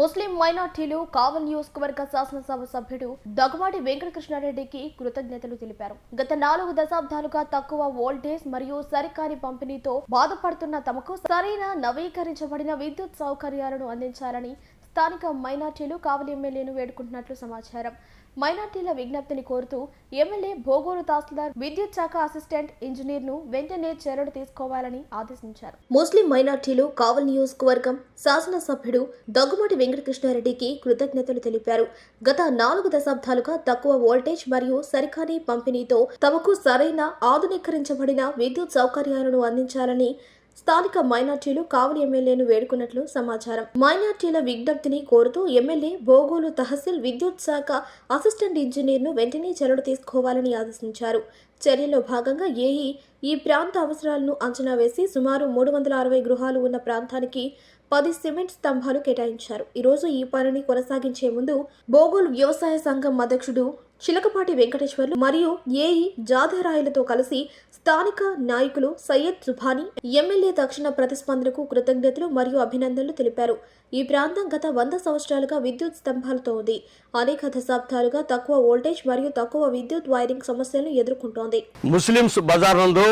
ముస్లిం మైనార్టీలు కావల్ నియోజకవర్గ శాసనసభ సభ్యుడు దగ్గుబాటి వెంకటకృష్ణారెడ్డికి కృతజ్ఞతలు తెలిపారు. గత నాలుగు దశాబ్దాలుగా తక్కువ వోల్టేజ్ మరియు సరికాని పంపిణీతో బాధపడుతున్న తమకు సరైన నవీకరించబడిన విద్యుత్ సౌకర్యాలను అందించాలని స్థానిక మైనార్టీలు కావలి ఎమ్మెల్యేను వేడుకుంటున్నట్లు సమాచారం. మైనార్టీల విజ్ఞప్తిని కోరుతూ ఎమ్మెల్యే భోగోలు తహసీల్దార్ విద్యుత్ శాఖ అసిస్టెంట్ ఇంజనీర్ను వెంటనే చర్యలు తీసుకోవాలని ఆదేశించారు. ముస్లిం మైనార్టీలు కావల్ నియోజకవర్గం శాసనసభ్యుడు దగ్గుమాటి వెంకటకృష్ణారెడ్డికి కృతజ్ఞతలు తెలిపారు. గత నాలుగు దశాబ్దాలుగా తక్కువ వోల్టేజ్ మరియు సరికాని పంపిణీతో తమకు సరైన ఆధునీకరించబడిన విద్యుత్ సౌకర్యాలను అందించాలని స్థానిక మైనార్టీలు కావలి ఎమ్మెల్యేను వేడుకున్నట్లు సమాచారం. మైనార్టీల విజ్ఞప్తిని కోరుతూ ఎమ్మెల్యే బోగోలు తహసీల్ విద్యుత్ శాఖ అసిస్టెంట్ ఇంజనీర్ను వెంటనే చెరడు తీసుకోవాలని ఆదేశించారు. చర్యలో భాగంగా ఏఈ ఈ ప్రాంత అవసరాలను అంచనా వేసి సుమారు మూడు వందల అరవై గృహాలు ఉన్న ప్రాంతానికి పది సిమెంట్ స్తంభాలు కేటాయించారు. ఈరోజు ఈ పనిని కొనసాగించే ముందు బోగోలు వ్యవసాయ సంఘం అధ్యక్షుడు చిలకపాటి వెంకటేశ్వర్లు మరియు ఏఈ జాధరాయలతో కలిసి స్థానిక నాయకులు సయ్యద్ సుభాని ఎమ్మెల్యే తక్షణ ప్రతిస్పందనకు కృతజ్ఞతలు మరియు అభినందనలు తెలిపారు. ఈ ప్రాంతం గత వంద సంవత్సరాలుగా విద్యుత్ స్తంభాలతో ఉంది. అనేక దశాబ్దాలుగా తక్కువ వోల్టేజ్ మరియు తక్కువ విద్యుత్ వైరింగ్ సమస్యలను ఎదుర్కొంటోంది. ముస్లిమ్స్ బజార్ నందు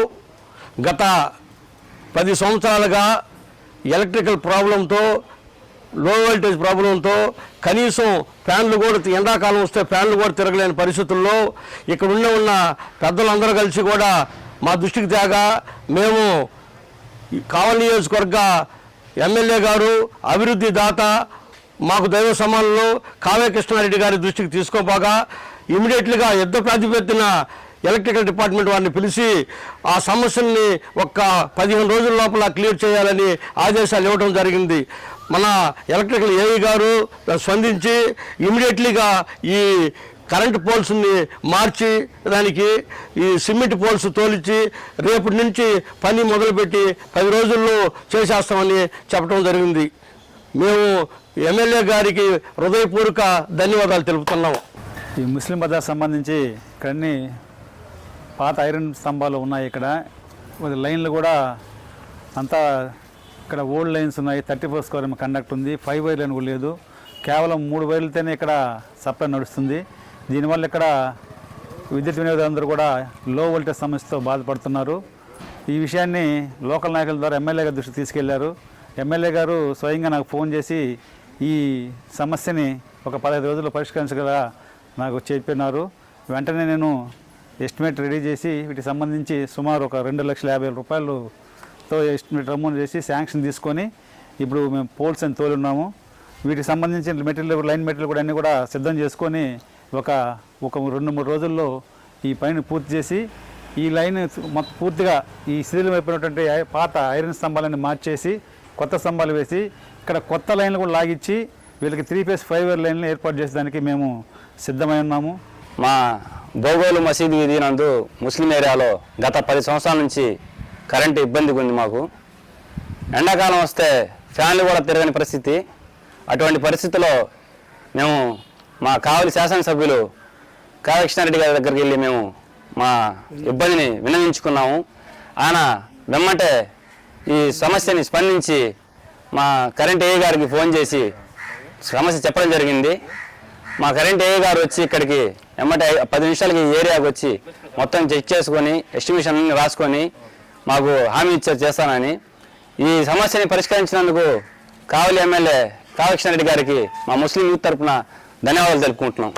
గత పది సంవత్సరాలుగా ఎలక్ట్రికల్ ప్రాబ్లంతో లో వోల్టేజ్ ప్రాబ్లంతో కనీసం ఫ్యాన్లు కూడా ఎండాకాలం వస్తే ఫ్యాన్లు కూడా తిరగలేని పరిస్థితుల్లో ఇక్కడ ఉన్న ఉన్న పెద్దలందరూ కలిసి కూడా మా దృష్టికి తేగా మేము ఈ కావలి నియోజకవర్గ ఎమ్మెల్యే గారు అభివృద్ధి దాత మాకు దైవ సమానంలో కావ్య కృష్ణారెడ్డి గారి దృష్టికి తీసుకోపోగా ఇమీడియట్లీగా యుద్ధ ప్రాతిపత్తిన ఎలక్ట్రికల్ డిపార్ట్మెంట్ వారిని పిలిచి ఆ సమస్యల్ని ఒక్క పదిహేను రోజుల లోపల క్లియర్ చేయాలని ఆదేశాలు ఇవ్వడం జరిగింది. మన ఎలక్ట్రికల్ ఏఈ గారు స్పందించి ఇమీడియట్లీగా ఈ కరెంటు పోల్స్ని మార్చి దానికి ఈ సిమెంట్ పోల్స్ తోలిచి రేపటి నుంచి పని మొదలుపెట్టి పది రోజుల్లో చేసేస్తామని చెప్పడం జరిగింది. మేము ఎమ్మెల్యే గారికి హృదయపూర్వక ధన్యవాదాలు తెలుపుతున్నాము ఈ ముస్లిం బజార్ సంబంధించి కొన్ని పాత ఐరన్ స్తంభాలు ఉన్నాయి ఇక్కడ. లైన్లు కూడా అంతా ఇక్కడ ఓల్డ్ లైన్స్ ఉన్నాయి థర్టీ ఫోర్ స్క్వేర్ కండక్ట్ ఉంది ఫైవ్ వైర్ లైన్ కూడా లేదు. కేవలం మూడు వైర్లతోనే ఇక్కడ సప్లై నడుస్తుంది. దీనివల్ల ఇక్కడ విద్యుత్ వినియోగదారులందరూ కూడా లో వోల్టేజ్ సమస్యతో బాధపడుతున్నారు. ఈ విషయాన్ని లోకల్ నాయకుల ద్వారా ఎమ్మెల్యే గారి దృష్టికి తీసుకెళ్ళారు. ఎమ్మెల్యే గారు స్వయంగా నాకు ఫోన్ చేసి ఈ సమస్యని ఒక పదహైదు రోజుల్లో పరిష్కరించగల నాకు చెప్పినారు. వెంటనే నేను ఎస్టిమేట్ రెడీ చేసి వీటికి సంబంధించి సుమారు ఒక రెండు లక్షల యాభై వేల తో ఎస్టిమేట్ అమౌంట్ చేసి శాంక్షన్ తీసుకొని ఇప్పుడు మేము పోల్స్ అని తోలున్నాము వీటికి సంబంధించిన మెటీరియల్ లైన్ మెటీరియల్ కూడా అన్నీ కూడా సిద్ధం చేసుకొని ఒక ఒక రెండు మూడు రోజుల్లో ఈ పనిని పూర్తి చేసి ఈ లైన్ మొత్తం పూర్తిగా ఈ శిథిలం అయిపోయినటువంటి పాత ఐరన్ స్తంభాలని మార్చేసి కొత్త స్తంభాలు వేసి ఇక్కడ కొత్త లైన్లు కూడా లాగిచ్చి వీళ్ళకి త్రీ ఫేస్ ఫైవ్ ఇయర్ లైన్లు ఏర్పాటు చేసేదానికి మేము సిద్ధమై ఉన్నాము. మా బోగోలు మసీదు వీధి నందు ముస్లిం ఏరియాలో గత పది సంవత్సరాల నుంచి కరెంటు ఇబ్బందిగా ఉంది మాకు. ఎండాకాలం వస్తే ఫ్యాన్లు కూడా తిరగని పరిస్థితి. అటువంటి పరిస్థితిలో మేము మా కావలి శాసనసభ్యులు కాళకృష్ణారెడ్డి గారి దగ్గరికి వెళ్ళి మేము మా ఇబ్బందిని విన్నవించుకున్నాము. ఆయన వెమ్మంటే ఈ సమస్యని స్పందించి మా కరెంట్ ఏ గారికి ఫోన్ చేసి సమస్య చెప్పడం జరిగింది. మా కరెంట్ ఏ గారు వచ్చి ఇక్కడికి వెమ్మటే పది నిమిషాలకి ఈ ఏరియాకి వచ్చి మొత్తం చెక్ చేసుకొని ఎస్టిమేషన్ రాసుకొని మాకు హామీ ఇచ్చారు చేస్తానని. ఈ సమస్యని పరిష్కరించినందుకు కావలి ఎమ్మెల్యే కాళకృష్ణారెడ్డి గారికి మా ముస్లిం యూత్ తరఫున ధన్యవాదాలు తెలుపుకుంటున్నాం.